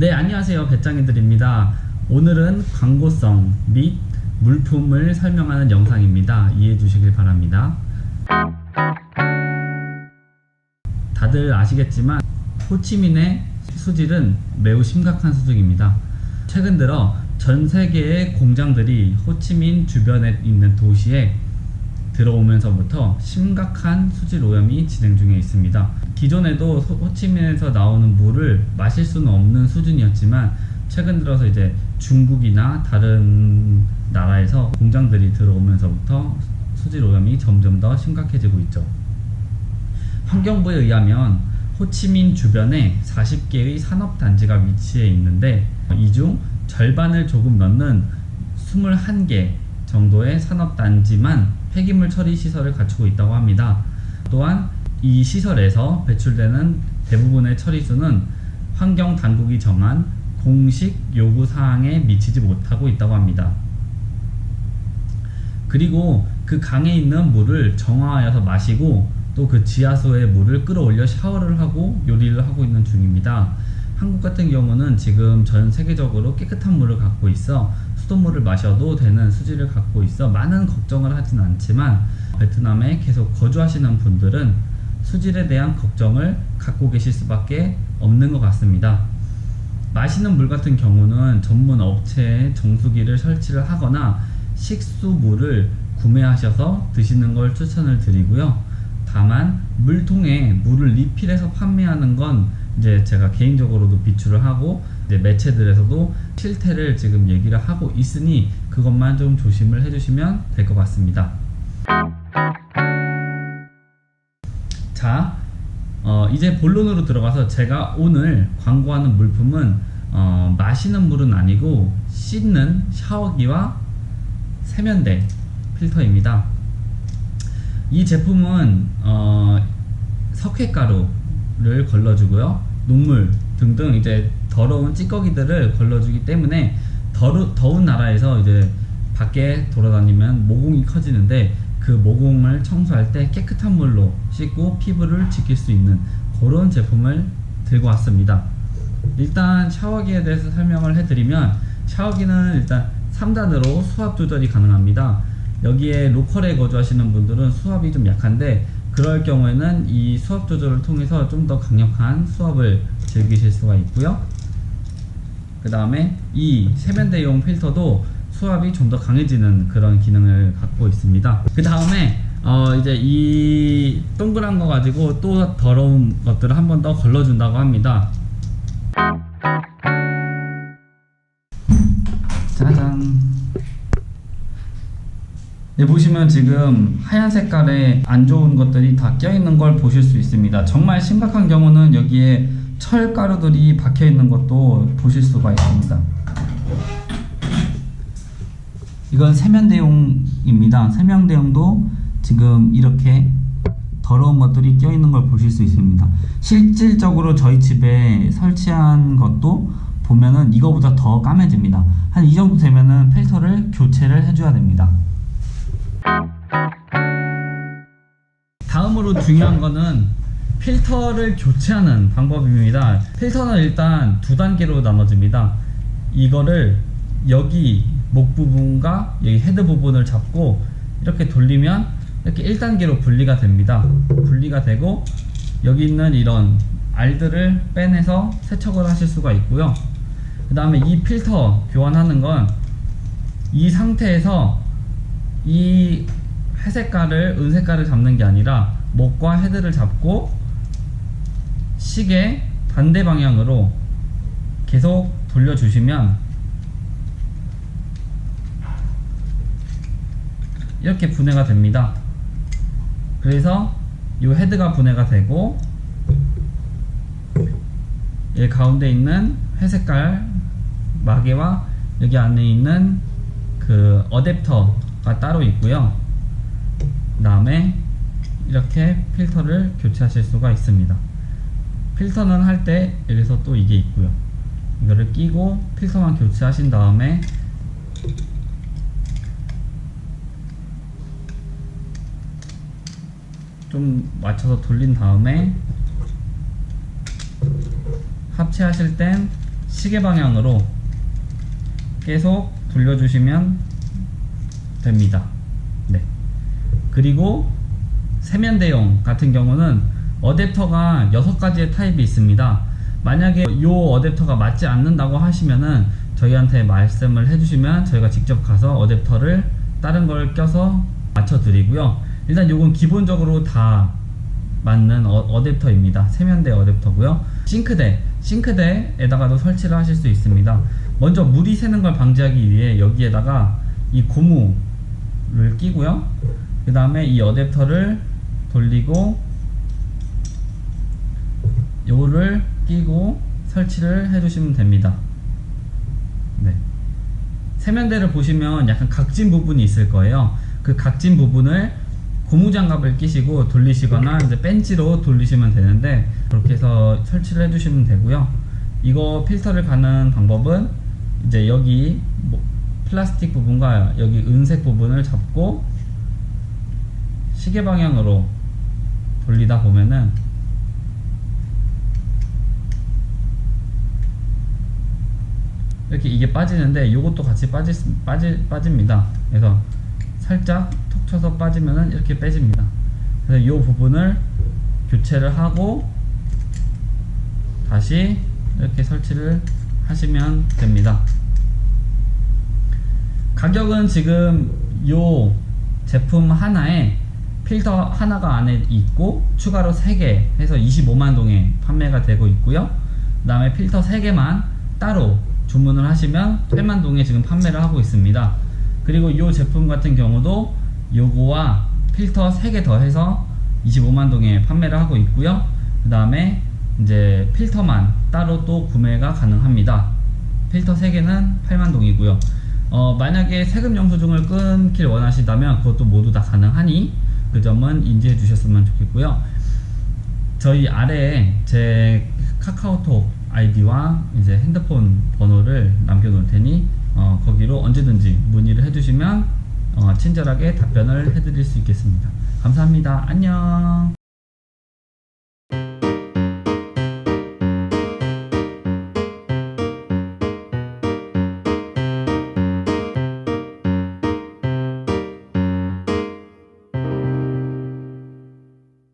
네, 안녕하세요. 배짱이들입니다. 오늘은 광고성 및 물품을 설명하는 영상입니다. 이해해 주시길 바랍니다. 다들 아시겠지만 호치민의 수질은 매우 심각한 수준입니다. 최근 들어 전 세계의 공장들이 호치민 주변에 있는 도시에 들어오면서부터 심각한 수질 오염이 진행 중에 있습니다. 기존에도 소- 호치민에서 나오는 물을 마실 수는 없는 수준이었지만 최근 들어서 이제 중국이나 다른 나라에서 공장들이 들어오면서부터 수질 오염이 점점 더 심각해지고 있죠. 환경부에 의하면 호치민 주변에 40개의 산업단지가 위치해 있는데 이 중 절반을 조금 넘는 21개 정도의 산업단지만 폐기물 처리 시설을 갖추고 있다고 합니다. 또한 이 시설에서 배출되는 대부분의 처리수는 환경 당국이 정한 공식 요구 사항에 미치지 못하고 있다고 합니다. 그리고 그 강에 있는 물을 정화하여서 마시고 또 그 지하수의 물을 끌어올려 샤워를 하고 요리를 하고 있는 중입니다. 한국 같은 경우는 지금 전 세계적으로 깨끗한 물을 갖고 있어 수돗물을 마셔도 되는 수질을 갖고 있어 많은 걱정을 하진 않지만 베트남에 계속 거주하시는 분들은 수질에 대한 걱정을 갖고 계실 수밖에 없는 것 같습니다. 마시는 물 같은 경우는 전문 업체에 정수기를 설치를 하거나 식수물을 구매하셔서 드시는 걸 추천을 드리고요. 다만 물통에 물을 리필해서 판매하는 건 이제 제가 개인적으로도 비추를 하고 이제 매체들에서도 실태를 지금 얘기를 하고 있으니 그것만 좀 조심을 해주시면 될 것 같습니다. 자, 어, 이제 본론으로 들어가서 제가 오늘 광고하는 물품은 어, 마시는 물은 아니고 씻는 샤워기와 세면대 필터입니다. 이 제품은 어, 석회가루를 걸러주고요, 녹물 등등 이제 더러운 찌꺼기들을 걸러주기 때문에 더루, 더운 나라에서 이제 밖에 돌아다니면 모공이 커지는데 그 모공을 청소할 때 깨끗한 물로 씻고 피부를 지킬 수 있는 그런 제품을 들고 왔습니다. 일단 샤워기에 대해서 설명을 해드리면 샤워기는 일단 3단으로 수압 조절이 가능합니다. 여기에 로컬에 거주하시는 분들은 수압이 좀 약한데 그럴 경우에는 이 수압 조절을 통해서 좀 더 강력한 수압을 즐기실 수가 있고요. 그 다음에 이 세면대용 필터도 수압이 좀 더 강해지는 그런 기능을 갖고 있습니다. 그 다음에 어 이제 이 동그란 거 가지고 또 더러운 것들을 한 번 더 걸러준다고 합니다. 짜잔. 네, 보시면 지금 하얀 색깔의 안 좋은 것들이 다 껴있는 걸 보실 수 있습니다. 정말 심각한 경우는 여기에 철가루들이 박혀 있는 것도 보실 수가 있습니다. 이건 세면대용입니다. 세면대용도 지금 이렇게 더러운 것들이 껴있는 걸 보실 수 있습니다. 실질적으로 저희 집에 설치한 것도 보면은 이거보다 더 까매집니다. 한 이 정도 되면은 필터를 교체를 해줘야 됩니다. 다음으로 중요한 거는 필터를 교체하는 방법입니다. 필터는 일단 두 단계로 나눠집니다. 이거를 여기 목 부분과 여기 헤드 부분을 잡고 이렇게 돌리면 이렇게 1단계로 분리가 됩니다. 분리가 되고 여기 있는 이런 알들을 빼내서 세척을 하실 수가 있고요. 그 다음에 이 필터 교환하는 건 이 상태에서 이 회색깔을 은색깔을 잡는 게 아니라 목과 헤드를 잡고 시계 반대 방향으로 계속 돌려주시면 이렇게 분해가 됩니다. 그래서 이 헤드가 분해가 되고 이 가운데 있는 회색깔 마개와 여기 안에 있는 그 어댑터가 따로 있고요. 그 다음에 이렇게 필터를 교체하실 수가 있습니다. 필터는 할 때 여기서 또 이게 있고요. 이거를 끼고 필터만 교체하신 다음에 좀 맞춰서 돌린 다음에 합체하실 땐 시계 방향으로 계속 돌려주시면 됩니다. 네. 그리고 세면대용 같은 경우는 어댑터가 6가지의 타입이 있습니다. 만약에 이 어댑터가 맞지 않는다고 하시면은 저희한테 말씀을 해주시면 저희가 직접 가서 어댑터를 다른 걸 껴서 맞춰 드리고요. 일단 요건 기본적으로 다 맞는 어, 댑터입니다 세면대 어댑터고요. 싱크대, 싱크대에다가도 설치를 하실 수 있습니다. 먼저 물이 새는 걸 방지하기 위해 여기에다가 이 고무를 끼고요. 그 다음에 이 어댑터를 돌리고 요거를 끼고 설치를 해주시면 됩니다. 네. 세면대를 보시면 약간 각진 부분이 있을 거예요. 그 각진 부분을 고무장갑을 끼시고 돌리시거나 이제 벤치로 돌리시면 되는데 그렇게 해서 설치를 해주시면 되고요. 이거 필터를 가는 방법은 이제 여기 뭐 플라스틱 부분과 여기 은색 부분을 잡고 시계 방향으로 돌리다 보면은 이렇게 이게 빠지는데 이것도 같이 빠지, 빠지, 빠집니다. 그래서 살짝 톡 쳐서 빠지면은 이렇게 빼집니다. 그래서 이 부분을 교체를 하고 다시 이렇게 설치를 하시면 됩니다. 가격은 지금 이 제품 하나에 필터 하나가 안에 있고 추가로 3개 해서 25만 동에 판매가 되고 있고요. 그 다음에 필터 3개만 따로 주문을 하시면 8만 동에 지금 판매를 하고 있습니다. 그리고 이 제품 같은 경우도 요거와 필터 3개 더해서 25만 동에 판매를 하고 있고요. 그 다음에 이제 필터만 따로 또 구매가 가능합니다. 필터 3개는 8만 동이고요. 어, 만약에 세금 영수증을 끊길 원하신다면 그것도 모두 다 가능하니 그 점은 인지해 주셨으면 좋겠고요. 저희 아래에 제 카카오톡 아이디와 이제 핸드폰 번호를 남겨 놓을 테니 어, 거기로 언제든지 문의를 해주시면 어, 친절하게 답변을 해드릴 수 있겠습니다. 감사합니다. 안녕.